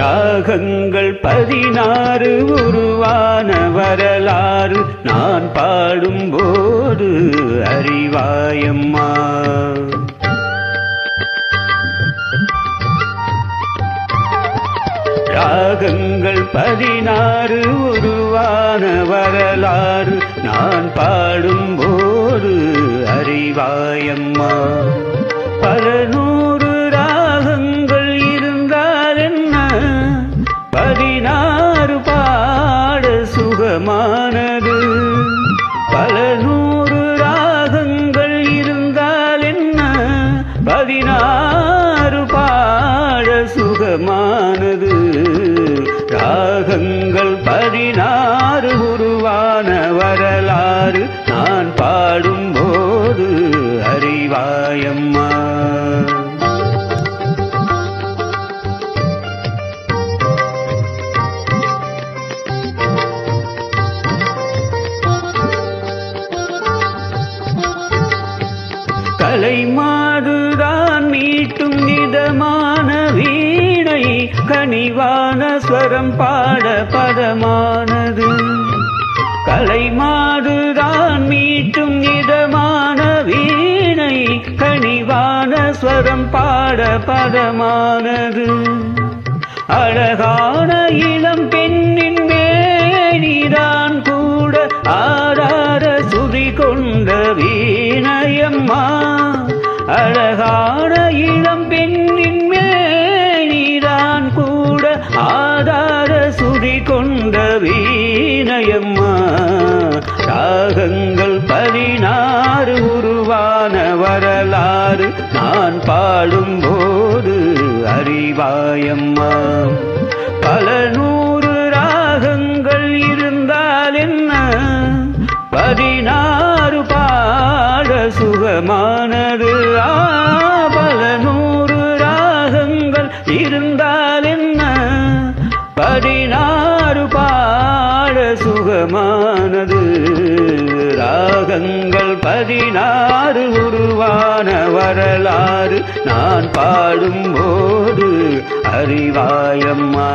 ராகங்கள் பதினாறு உருவான வரலாறு நான் பாடும்போது அறிவாயம்மா. ராகங்கள் பதினாறு உருவான வரலாறு நான் பாடும்போது அறிவாயம்மா. பலனு சுகமானது. பல நூறு ராகங்கள் இருந்தால் என்ன? பதினாறு பாட சுகமானது. ராகங்கள் பதினாறு உருவான வரலாறு நான் கலை மாதுதான் மீட்டும் நிதமான வீணை கனிவான ஸ்வரம் பாட பதமானது. கலை மாதுதான் மீட்டும் நிதமான வீணை கனிவான ஸ்வரம் பாட பதமானது. அழகான இளம் பெண்ணின் மேனிதான் கூட ஆரார சுதி கொண்ட வீணையம்மா அழகான இளம் பெண்ணின் மேனிதான் கூட ஆதார சுதி கொண்ட வீணையம்மா. ராகங்கள் பதினாறு உருவான வரலாறு நான் பாடும் போது அறிவாயம்மா. பல நூறு சுகமானது ஆ, பல நூறு ராகங்கள் இருந்தால் என்ன? பதினாறு பாட சுகமானது. ராகங்கள் பதினாறு உருவான வரலாறு நான் பாடும் போது அறிவாயம்மா.